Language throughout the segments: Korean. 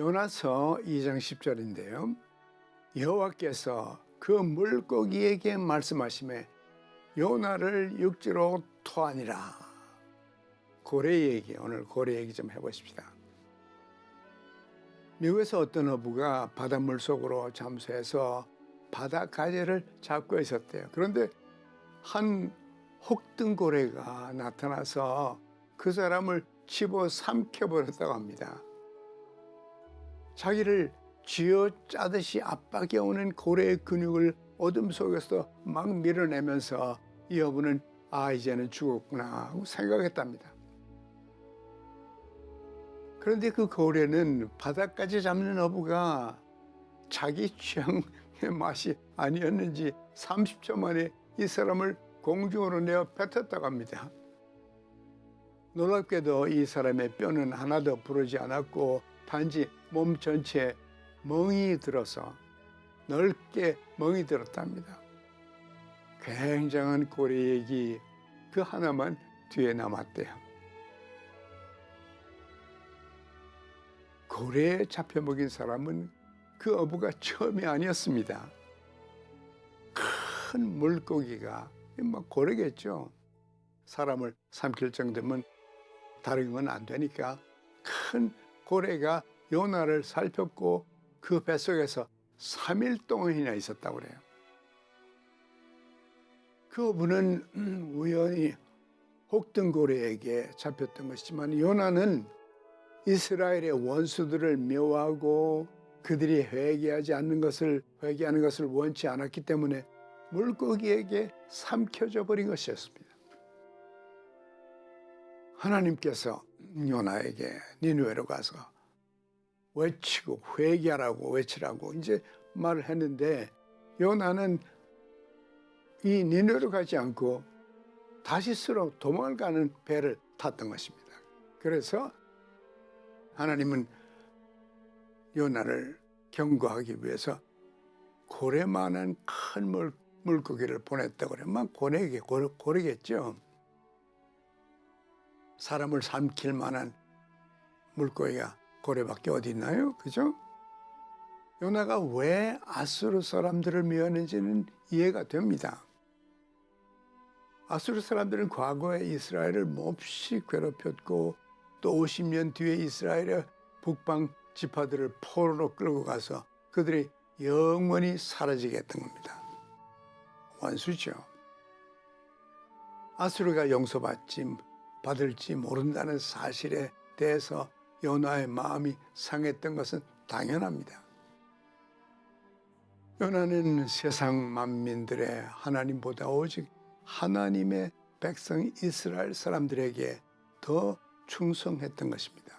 요나서 2장 10절인데요. 여호와께서 그 물고기에게 말씀하심에 요나를 육지로 토하니라. 고래 얘기 오늘 고래 얘기 좀 해보십시다. 미국에서 어떤 어부가 바닷물 속으로 잠수해서 바다 가재를 잡고 있었대요. 그런데 한 혹등 고래가 나타나서 그 사람을 집어 삼켜버렸다고 합니다. 자기를 쥐어 짜듯이 압박해 오는 고래의 근육을 어둠 속에서 막 밀어내면서 이 어부는 아 이제는 죽었구나 하고 생각했답니다. 그런데 그 고래는 바닥까지 잡는 어부가 자기 취향의 맛이 아니었는지 30초 만에 이 사람을 공중으로 내어 뱉었다고 합니다. 놀랍게도 이 사람의 뼈는 하나도 부러지 않았고 단지 몸 전체에 멍이 들어서 넓게 멍이 들었답니다. 굉장한 고래 얘기 그 하나만 뒤에 남았대요. 고래에 잡혀 먹인 사람은 그 어부가 처음이 아니었습니다. 큰 물고기가 막 고래겠죠. 사람을 삼킬 정도면 다른 건 안 되니까 큰 고래가 요나를 살폈고 그 뱃속에서 3일 동안이나 있었다고 그래요. 그 어부는 음, 우연히 혹등고래에게 잡혔던 것이지만 요나는 이스라엘의 원수들을 묘하고 그들이 회개하지 않는 것을 회개하는 것을 원치 않았기 때문에 물고기에게 삼켜져 버린 것이었습니다. 하나님께서 요나에게 니누에로 가서 외치고 회개하라고 외치라고 이제 말을 했는데 요나는 이 니누에로 가지 않고 다시스로 도망을 가는 배를 탔던 것입니다. 그래서 하나님은 요나를 경고하기 위해서 고래만한 큰 물, 물고기를 보냈다고 그러면 고래게 고래, 고래겠죠. 사람을 삼킬 만한 물고기가 고래밖에 어디 있나요? 그죠? 요나가 왜 아수르 사람들을 미워하는지는 이해가 됩니다. 아수르 사람들은 과거에 이스라엘을 몹시 괴롭혔고 또 50년 뒤에 이스라엘의 북방 지파들을 포로로 끌고 가서 그들이 영원히 사라지게 했던 겁니다. 원수죠. 아수르가 용서받지 받을지 모른다는 사실에 대해서 요나의 마음이 상했던 것은 당연합니다. 요나는 세상 만민들의 하나님보다 오직 하나님의 백성 이스라엘 사람들에게 더 충성했던 것입니다.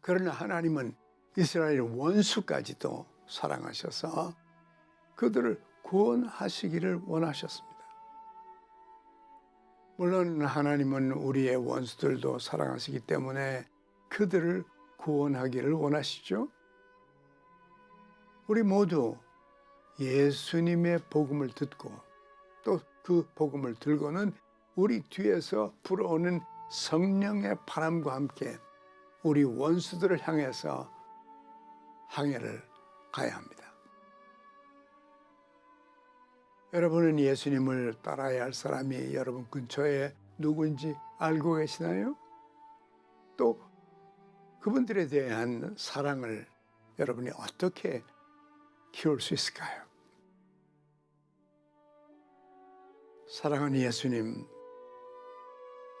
그러나 하나님은 이스라엘 원수까지도 사랑하셔서 그들을 구원하시기를 원하셨습니다. 물론 하나님은 우리의 원수들도 사랑하시기 때문에 그들을 구원하기를 원하시죠. 우리 모두 예수님의 복음을 듣고 또 그 복음을 들고는 우리 뒤에서 불어오는 성령의 바람과 함께 우리 원수들을 향해서 항해를 가야 합니다. 여러분은 예수님을 따라야 할 사람이 여러분 근처에 누구인지 알고 계시나요? 또 그분들에 대한 사랑을 여러분이 어떻게 키울 수 있을까요? 사랑하는 예수님,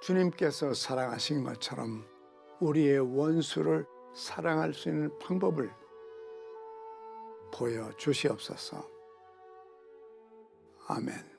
주님께서 사랑하신 것처럼 우리의 원수를 사랑할 수 있는 방법을 보여 주시옵소서. 아멘.